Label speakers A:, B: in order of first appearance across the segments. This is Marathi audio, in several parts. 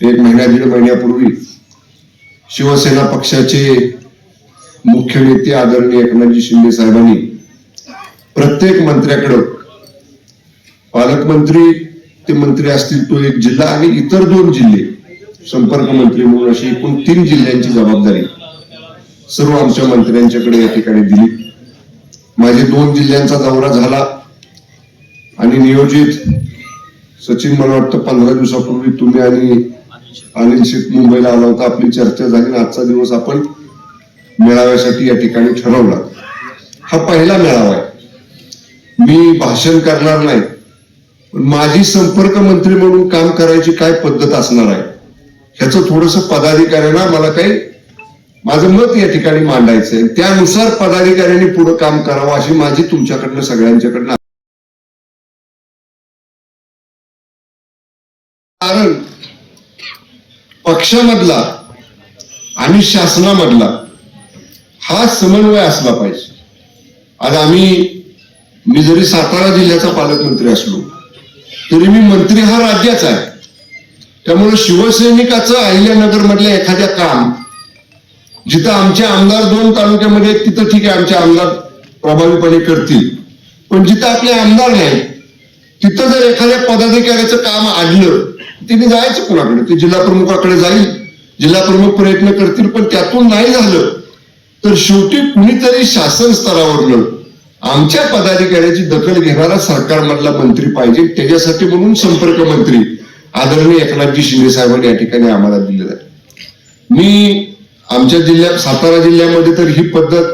A: एक महिन्या दीड महिन्यापूर्वी शिवसेना पक्षाचे मुख्य नेते आदरणीय एकनाथजी शिंदे साहेबांनी प्रत्येक मंत्र्याकडं पालकमंत्री ते मंत्री असतील तो एक जिल्हा आणि इतर दोन जिल्हे संपर्क मंत्री म्हणून अशी एकूण तीन जिल्ह्यांची जबाबदारी सर्व आमच्या मंत्र्यांच्याकडे या ठिकाणी दिली. माझे दोन जिल्ह्यांचा दौरा झाला आणि नियोजित सचिन मला वाटतं पंधरा दिवसापूर्वी तुम्ही आणि अनिल शेख मुंबईला आला होता आपली चर्चा झाली. आणि आजचा दिवस आपण मेळाव्यासाठी या ठिकाणी ठरवला. हा पहिला मेळावा आहे. मी भाषण करणार नाही. पण माझी संपर्क मंत्री म्हणून काम करायची काय पद्धत असणार आहे? ह्याचं थोडस पदाधिकाऱ्यांना मला काही माझं मत या ठिकाणी मांडायचं आहे त्यानुसार पदाधिकाऱ्यांनी पुढे काम करावं अशी माझी तुमच्याकडनं सगळ्यांच्याकडनं पक्षामधला आणि शासनामधला हा समन्वय असला पाहिजे. आज आम्ही मी जरी सातारा जिल्ह्याचा पालकमंत्री असलो तरी मी मंत्री हा राज्याचा आहे. त्यामुळे शिवसैनिकाचं अहिल्यानगरमधल्या एखाद्या काम जिथं आमचे आमदार दोन तालुक्यामध्ये आहेत, तिथं ठीक आहे आमचे आमदार प्रभावीपणे करतील. पण जिथं आपले आमदार नाही तिथं जर एखाद्या पदाधिकाऱ्याचं काम आणलं तिने जायचं कोणाकडे? ते जिल्हा प्रमुखाकडे जाईल. जिल्हा प्रमुख प्रयत्न करतील पण त्यातून नाही झालं. तर शेवटी कुणीतरी शासन स्तरावरनं आमच्या पदाधिकाऱ्याची दखल घेणारा सरकारमधला मंत्री पाहिजे. त्याच्यासाठी म्हणून संपर्क मंत्री आदरणीय एकनाथजी शिंदे साहेबांनी या ठिकाणी आम्हाला दिलेला आहे मी आमच्या जिल्ह्यात सातारा जिल्ह्यामध्ये तर ही पद्धत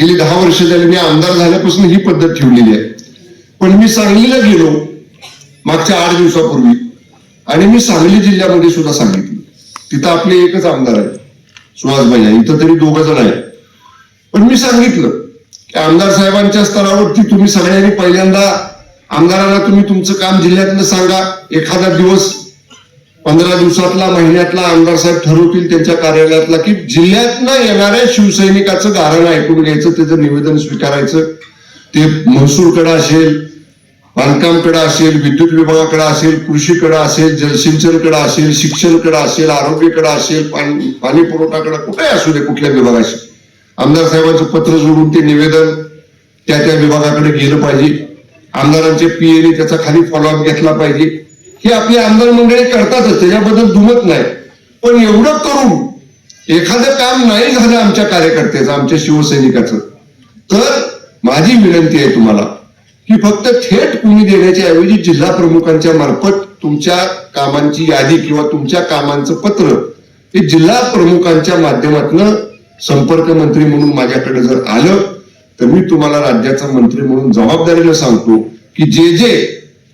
A: गेली दहा वर्ष झाली. मी आमदार झाल्यापासून ही पद्धत ठेवलेली आहे. पण मी सांगलीला गेलो मागच्या आठ दिवसापूर्वी. आणि मी सांगली जिल्ह्यामध्ये सुद्धा सांगितलं. तिथं आपले एकच आमदार आहे सुहास भैया. इथं तरी दोघ जण आहेत. पण मी सांगितलं की आमदार साहेबांच्या स्तरावरती तुम्ही सगळ्यांनी पहिल्यांदा आमदाराला तुम्ही तुमचं काम जिल्ह्यातलं सांगा. एखादा दिवस पंधरा दिवसातला महिन्यातला आमदार साहेब ठरवतील त्यांच्या कार्यालयातला की जिल्ह्यातनं येणाऱ्या शिवसैनिकाचं गारण ऐकून घ्यायचं त्याचं निवेदन स्वीकारायचं. ते महसूलकडे असेल बांधकामकडे असेल विद्युत विभागाकडे असेल कृषीकडे असेल जलसिंचनकडे असेल शिक्षणकडे असेल आरोग्याकडे असेल पाणी पाणी पुरवठाकडे कुठेही असू दे कुठल्या विभागाशी. आमदार साहेबांचं पत्र जोडून ते निवेदन त्या त्या विभागाकडे गेलं पाहिजे. आमदारांचे पीएने त्याचा खाली फॉलोअप घेतला पाहिजे. हे आपली आमदार मंडळी करतातच त्याच्याबद्दल दुमत नाही. पण एवढं करून एखादं काम नाही झालं आमच्या कार्यकर्त्याचं आमच्या शिवसैनिकाचं. तर माझी विनंती आहे तुम्हाला की फक्त थेट कुणी देण्याच्या ऐवजी जिल्हा प्रमुखांच्या मार्फत तुमच्या कामांची यादी किंवा तुमच्या कामांचं पत्र हे जिल्हा प्रमुखांच्या माध्यमातून संपर्क मंत्री म्हणून माझ्याकडे जर आलं तर मी तुम्हाला राज्याचा मंत्री म्हणून जबाबदारीनं सांगतो की जे जे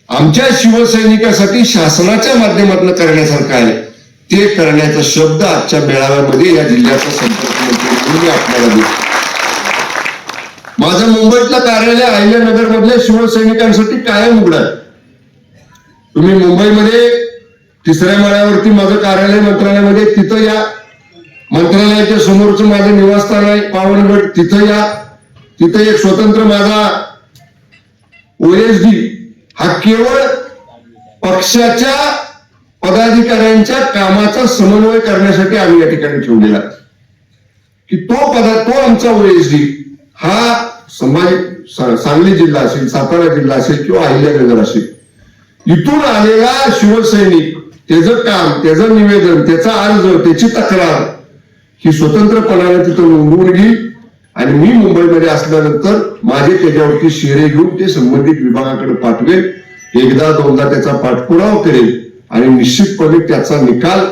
A: आमच्या शिवसैनिकासाठी शासनाच्या माध्यमातून करण्यासारखं आहे ते करण्याचा शब्द आजच्या मेळाव्यामध्ये या जिल्ह्याचा संपर्क मंत्री म्हणून मी आपल्याला देतो. माझं मुंबईतलं कार्यालय अहिल्यानगर मधल्या शिवसैनिकांसाठी कायम उघड. आहे तुम्ही मुंबईमध्ये तिसऱ्या माळ्यावरती माझं कार्यालय मंत्रालयामध्ये तिथं या. मंत्रालयाच्या समोरचं माझं निवासस्थान आहे पावनगड तिथं या. तिथं एक स्वतंत्र माझा ओएसडी हा केवळ पक्षाच्या पदाधिकाऱ्यांच्या कामाचा समन्वय करण्यासाठी आम्ही या ठिकाणी ठेवलेला की तो पदा तो आमचा ओएसडी हा संभाजी सांगली जिल्हा असेल सातारा जिल्हा असेल किंवा अहिल्यानगर असेल. इथून आलेला शिवसैनिक त्याचं काम त्याचं निवेदन त्याचा अर्ज त्याची तक्रार ही स्वतंत्रपणाने तिथं नोंदवून घेईल. आणि मी मुंबईमध्ये असल्यानंतर माझे त्याच्यावरती शेरे घेऊन ते संबंधित विभागाकडे पाठवेल. एकदा दोनदा त्याचा पाठपुरावा करेल. आणि निश्चितपणे त्याचा निकाल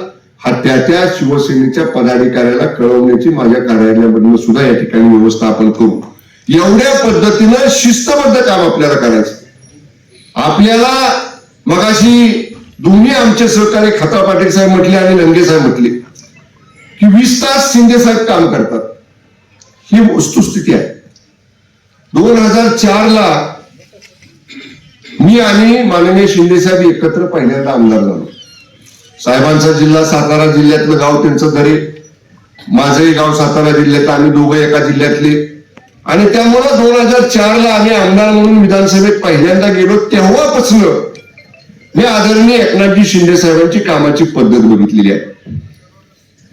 A: हा त्या त्या शिवसेनेच्या पदाधिकाऱ्याला कळवण्याची माझ्या कार्यालयामधून सुद्धा या ठिकाणी व्यवस्था आपण करू. एवढ्या पद्धतीनं शिस्तबद्ध काम आपल्याला करायचं. आपल्याला मगाशी दोन्ही आमचे सहकारी खता पाटील साहेब म्हटले आणि लंगे साहेब म्हटले की वीस तास शिंदे साहेब काम करतात. ही वस्तुस्थिती आहे. दोन हजार चार ला मी आणि माननीय शिंदे साहेब एकत्र पहिल्यांदा आमदार झालो. साहेबांचा जिल्हा सातारा जिल्ह्यातलं गाव त्यांचं दरे माझंही गाव सातारा जिल्ह्यात आम्ही दोघं एका जिल्ह्यातले. आणि त्यामुळं दोन हजार चार ला आम्ही आमदार म्हणून विधानसभेत पहिल्यांदा गेलो तेव्हापासून मी आदरणीय एकनाथजी शिंदे साहेबांची कामाची पद्धत बघितलेली आहे.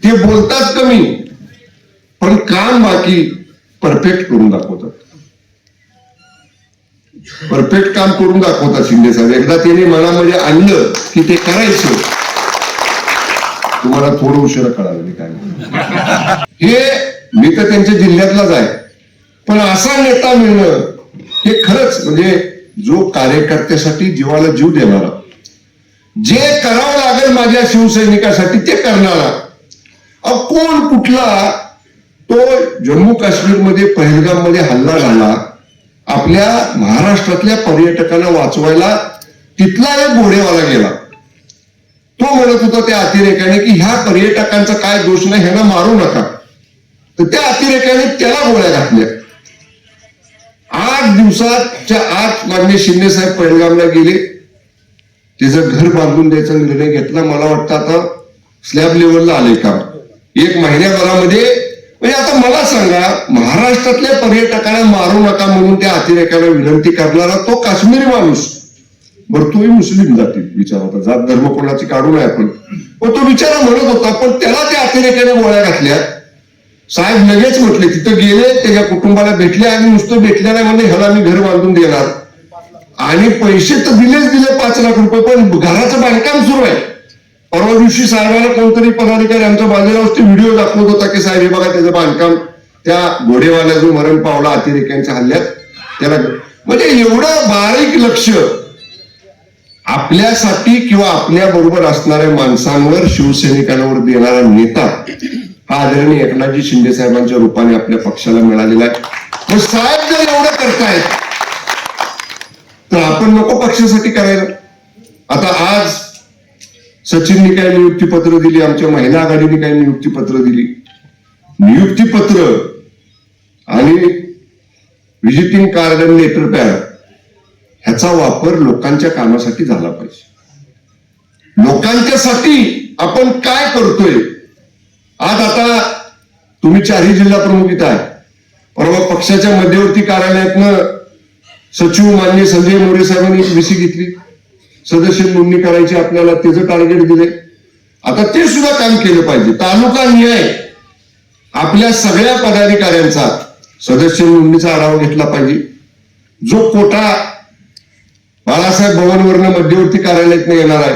A: ते बोलतात कमी पण काम बाकी परफेक्ट करून दाखवतात. परफेक्ट काम करून दाखवतात शिंदे साहेब. एकदा त्याने मनामध्ये आणलं की ते करायचं. तुम्हाला थोडं उशिरा कळालं मी काय हे मी तर त्यांच्या जिल्ह्यातलाच आहे. पण असा नेता मिळणं हे खरंच म्हणजे जो कार्यकर्त्यासाठी जीवाला जीव देणारा जे करावं लागेल माझ्या शिवसैनिकासाठी ते करणारा अ कोण कुठला तो जम्मू काश्मीरमध्ये पहलगाममध्ये हल्ला झाला आपल्या महाराष्ट्रातल्या पर्यटकांना वाचवायला तिथला एक घोडेवाला गेला. तो म्हणत होता त्या अतिरेकाने की ह्या पर्यटकांचा काय दोष नाही ह्यांना मारू नका. तर त्या अतिरेकाने त्याला गोळ्या घातल्या. आठ दिवसाच्या आत मान्य शिंदे साहेब पहलगामला गेले. त्याचं घर बांधून द्यायचा निर्णय घेतला. मला वाटतं आता स्लॅब लेवलला आले काम. एक महिन्याभरामध्ये म्हणजे आता मला सांगा महाराष्ट्रातल्या पर्यटकांना मारू नका म्हणून त्या अतिरेकाला विनंती करणारा तो काश्मीरी माणूस. बरं तोही मुस्लिम जाती विचार. होता जात धर्म कोणाची काढू नये आपण. पण तो विचारा म्हणत होता पण त्याला त्या अतिरेकाने गोळ्या घातल्या. साहेब लगेच म्हटले तिथं गेले त्याच्या कुटुंबाला भेटले आणि नुसतं भेटल्या नाही म्हणजे ह्याला मी घर बांधून देणार. आणि पैसे तर दिलेच दिले पाच लाख रुपये पण घराचं बांधकाम सुरू आहे. परवा दिवशी साहेबाला कोणतरी पदाधिकारी आमच्या बाजूला वरती व्हिडिओ दाखवत होता की साहेब हे बघा त्याचं बांधकाम त्या घोडेवाला जो मरण पावला अतिरेक्यांच्या हल्ल्यात. त्याला म्हणजे एवढं बारीक लक्ष आपल्यासाठी किंवा आपल्या बरोबर असणाऱ्या माणसांवर शिवसैनिकांवर देणारा नेता हा आदरणीय एकनाथजी शिंदे साहेबांच्या रूपाने आपल्या पक्षाला मिळालेला आहे. साहेब जर एवढं करतायत तर आपण नको पक्षासाठी करायला. आता आज सचिननी काय नियुक्तीपत्र दिली आमच्या महिला आघाडीने काय नियुक्तीपत्र दिली? नियुक्तीपत्र आणि विजिटिंग कार्ड आणि लेटर पॅड ह्याचा वापर लोकांच्या कामासाठी झाला पाहिजे. लोकांच्यासाठी आपण काय करतोय? आज आता तुम्ही चारही जिल्हा प्रमुख इथं आहे. परवा पक्षाच्या मध्यवर्ती कार्यालयातनं सचिव मान्य संजय मोरे साहेबांनी विसी घेतली. सदस्य नोंदणी करायची आपल्याला त्याचं टार्गेट दिले आता ते सुद्धा काम केलं पाहिजे. तालुका न्याय आपल्या सगळ्या पदाधिकाऱ्यांचा सदस्य नोंदणीचा आढावा घेतला पाहिजे. जो कोटा बाळासाहेब भवनवरनं मध्यवर्ती कार्यालयात येणार आहे.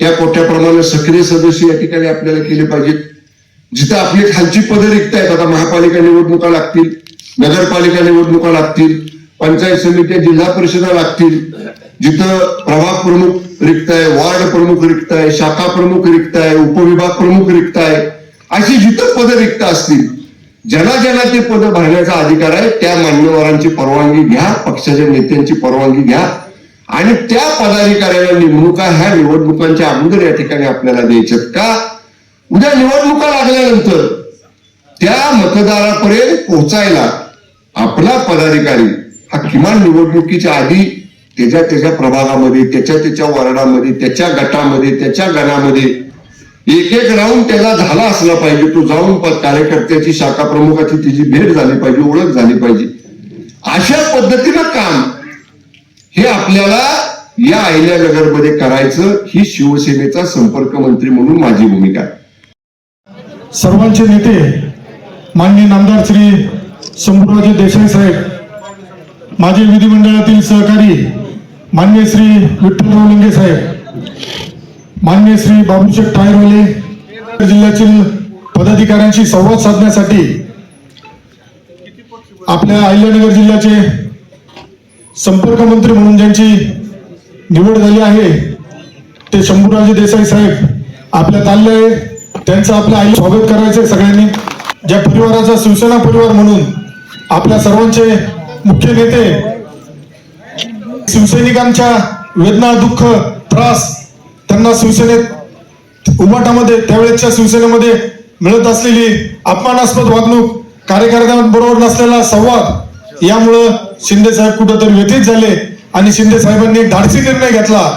A: त्या मोठ्या प्रमाणात सक्रिय सदस्य या ठिकाणी आपल्याला केले पाहिजेत. जिथं आपली खालची पदं रिक्त आहेत आता महापालिका निवडणुका लागतील नगरपालिका निवडणुका लागतील पंचायत समित्या जिल्हा परिषदा लागतील. जिथं प्रभाग प्रमुख रिक्त आहे वार्ड प्रमुख रिक्त आहे शाखा प्रमुख रिक्त आहे उपविभाग प्रमुख रिक्त आहे अशी जिथं पदं रिक्त असतील ज्यांना ज्यांना ते पदं भरण्याचा अधिकार आहे त्या मान्यवरांची परवानगी घ्या पक्षाच्या नेत्यांची परवानगी घ्या. आणि त्या पदाधिकाऱ्याला नेमणुका ह्या निवडणुकांच्या अगोदर या ठिकाणी आपल्याला द्यायच्यात का? उद्या निवडणुका लागल्यानंतर त्या मतदारापर्यंत पोहोचायला आपला पदाधिकारी हा किमान निवडणुकीच्या आधी त्याच्या त्याच्या प्रभागामध्ये त्याच्या त्याच्या वार्डामध्ये त्याच्या गटामध्ये त्याच्या गणामध्ये एक एक राऊंड त्याला झाला असला पाहिजे. तो जाऊन प- कार्यकर्त्याची शाखा प्रमुखाची त्याची भेट झाली पाहिजे ओळख झाली पाहिजे. अशा पद्धतीनं काम हे आपल्याला या अहिल्यानगरमध्ये करायचं ही शिवसेनेचा संपर्क मंत्री म्हणून माझी भूमिका आहे.
B: सर्वांचे नेते माननीय नामदार श्री शंभूराजे देसाई साहेब माझे विधिमंडळातील सहकारी मान्य श्री विठ्ठलराव लिंगे साहेब मान्य श्री बाबूशेठ टायरवाले जिल्ह्यातील पदाधिकाऱ्यांशी संवाद साधण्यासाठी आपल्या अहिल्यानगर जिल्ह्याचे संपर्क मंत्री म्हणून ज्यांची निवड झाली आहे ते शंभूराजे देसाई साहेब आपल्यात आले आहे त्यांचं आपल्या आई स्वागत करायचं सगळ्यांनी. ज्या परिवाराचा शिवसेना परिवार म्हणून आपल्या सर्वांचे मुख्य नेते शिवसैनिकांच्या वेदना दुःख त्रास त्यांना शिवसेनेत उमाटामध्ये त्यावेळेसच्या शिवसेनेमध्ये मिळत असलेली अपमानास्पद वागणूक कार्यकर्त्यांबरोबर नसलेला संवाद यामुळं शिंदे साहेब कुठंतरी व्यथित झाले आणि शिंदे साहेबांनी एक धाडसी निर्णय घेतला.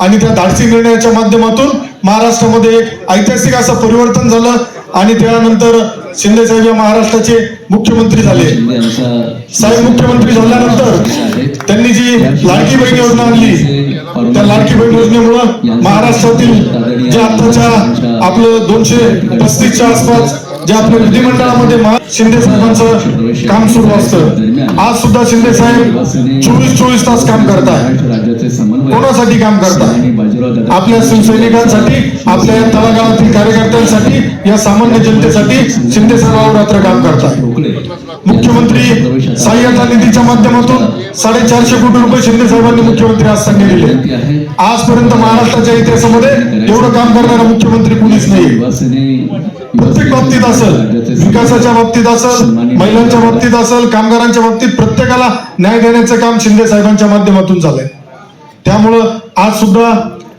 B: आणि त्या धाडसी निर्णयाच्या माध्यमातून महाराष्ट्रामध्ये एक ऐतिहासिक असं परिवर्तन झालं आणि त्यानंतर शिंदे साहेब या महाराष्ट्राचे मुख्यमंत्री झाले. साहेब मुख्यमंत्री झाल्यानंतर त्यांनी जी लाडकी बहीण योजना आणली त्या लाडकी बहीण योजनेमुळं महाराष्ट्रातील जे आताच्या आपलं दोनशे पस्तीसच्या आसपास जे आपल्या विधिमंडळामध्ये शिंदे साहेबांचं काम सुरू असतं आज सुद्धा शिंदे साहेब चोवीस चोवीस तास काम करताय. कोणासाठी काम करताय? आपल्या शिवसैनिकांसाठी आपल्या या तळागाळातील कार्यकर्त्यांसाठी या सामान्य जनतेसाठी शिंदे साहेब रात्र काम करतात मुख्यमंत्री सहाय्यता निधीच्या माध्यमातून साडेचारशे कोटी रुपये शिंदे साहेबांनी मुख्यमंत्री असताना दिले. आजपर्यंत महाराष्ट्राच्या इतिहासामध्ये एवढं काम करणारा मुख्यमंत्री कुणीच नाही प्रत्येक बाबतीत असेल विकासाच्या बाबतीत असेल महिलांच्या बाबतीत असेल कामगारांच्या बाबतीत प्रत्येकाला न्याय देण्याचं काम शिंदे साहेबांच्या माध्यमातून झालंय. त्यामुळं आज सुद्धा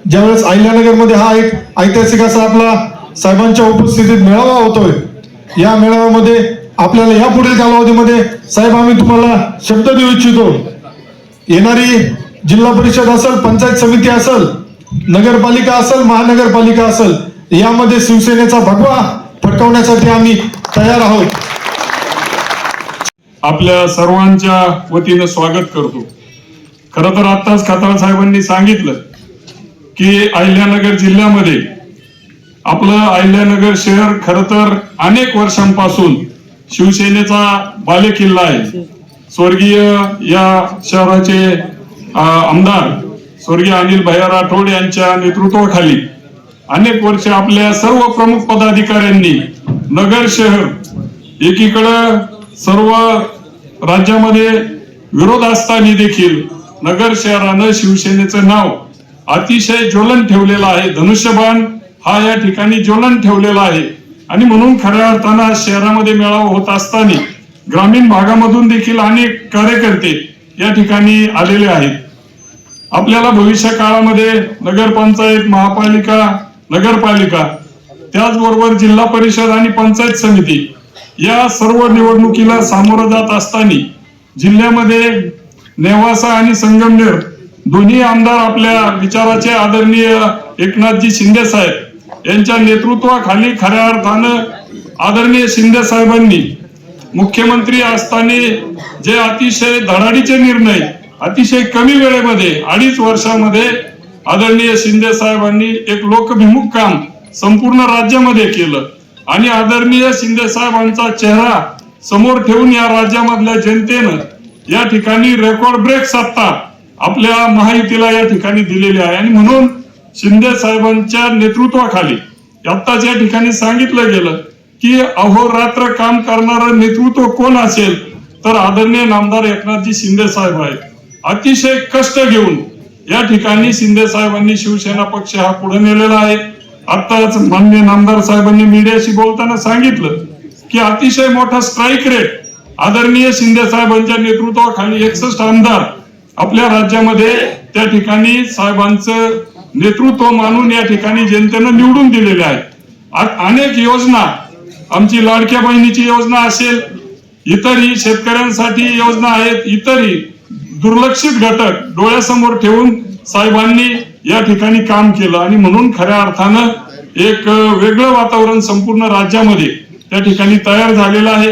B: ज्यावेळेस अहिल्यानगरमध्ये हा एक ऐतिहासिक असा आपला साहेबांच्या उपस्थितीत मेळावा होतोय या मेळाव्यामध्ये आपल्याला या पुढील कालावधीमध्ये साहेब आम्ही तुम्हाला शब्द देऊ इच्छितो. येणारी जिल्हा परिषद असेल पंचायत समिती असेल नगरपालिका असेल महानगरपालिका असेल यामध्ये शिवसेनेचा भगवा फडकवण्यासाठी आम्ही तयार आहोत.
C: आपल्या सर्वांच्या वतीनं स्वागत करतो. खर तर आत्ताच खताळ साहेबांनी सांगितलं की अहिल्यानगर जिल्ह्यामध्ये आपलं अहिल्यानगर शहर खर तर अनेक वर्षांपासून शिवसेनेचा बालेकिल्ला आहे. स्वर्गीय या शहराचे आमदार स्वर्गीय अनिल भैया राठोड यांच्या नेतृत्वाखाली अनेक वर्ष आपल्या सर्व प्रमुख पदाधिकाऱ्यांनी नगर शहर एकीकडं सर्व राज्यामध्ये विरोध असताना देखील नगर शहरानं शिवसेनेचं नाव अतिशय ज्वलन ठेवलेलं आहे. धनुष्यबाण हा या ठिकाणी ज्वलन ठेवलेला आहे. आणि म्हणून खऱ्या अर्थानं आज शहरामध्ये मेळावा होत असताना ग्रामीण भागामधून देखील अनेक कार्यकर्ते या ठिकाणी आलेले आहेत. आपल्याला भविष्य काळामध्ये नगरपंचायत महापालिका नगरपालिका त्याचबरोबर जिल्हा परिषद आणि पंचायत समिती या सर्व निवडणुकीला सामोरं जात असताना जिल्ह्यामध्ये नेवासा आणि संगमनेर दोन्ही आमदार आपल्या विचाराचे आदरणीय एकनाथजी शिंदे साहेब यांच्या नेतृत्वाखाली खऱ्या अर्थानं आदरणीय शिंदे साहेबांनी मुख्यमंत्री असताना जे अतिशय धडाडीचे निर्णय अतिशय कमी वेळेमध्ये अडीच वर्षामध्ये आदरणीय शिंदे साहेबांनी एक लोकभिमुख काम संपूर्ण राज्यामध्ये केलं. आणि आदरणीय शिंदे साहेबांचा चेहरा समोर ठेवून या राज्यामधल्या जनतेनं या ठिकाणी रेकॉर्ड ब्रेक सत्ता आपल्या महायुतीला या ठिकाणी दिलेली आहे. आणि म्हणून शिंदे साहेबांच्या नेतृत्वाखाली आत्ताच या ठिकाणी सांगितलं गेलं की अहोरात्र काम करणारं नेतृत्व कोण असेल? तर आदरणीय नामदार एकनाथजी शिंदे साहेब आहेत. अतिशय कष्ट घेऊन या ठिकाणी शिंदे साहेबांनी शिवसेना पक्ष हा पुढे नेलेला आहे. आताच मान्य नामदार साहेबांनी मीडियाशी बोलताना सांगितलं की अतिशय मोठा स्ट्राईक रेट आदरणीय शिंदे साहेबांच्या नेतृत्वाखाली एकसष्ट आमदार आपल्या राज्यामध्ये त्या ठिकाणी साहेबांचं नेतृत्व मानून या ठिकाणी जनतेनं निवडून दिलेले आहेत. अनेक योजना आमची लाडक्या बहिणीची योजना असेल इतरही शेतकऱ्यांसाठी योजना आहेत इतरही दुर्लक्षित घटक डोळ्यासमोर ठेवून साहेबांनी या ठिकाणी काम केलं. आणि म्हणून खऱ्या अर्थानं एक वेगळं वातावरण संपूर्ण राज्यामध्ये त्या ठिकाणी तयार झालेलं आहे.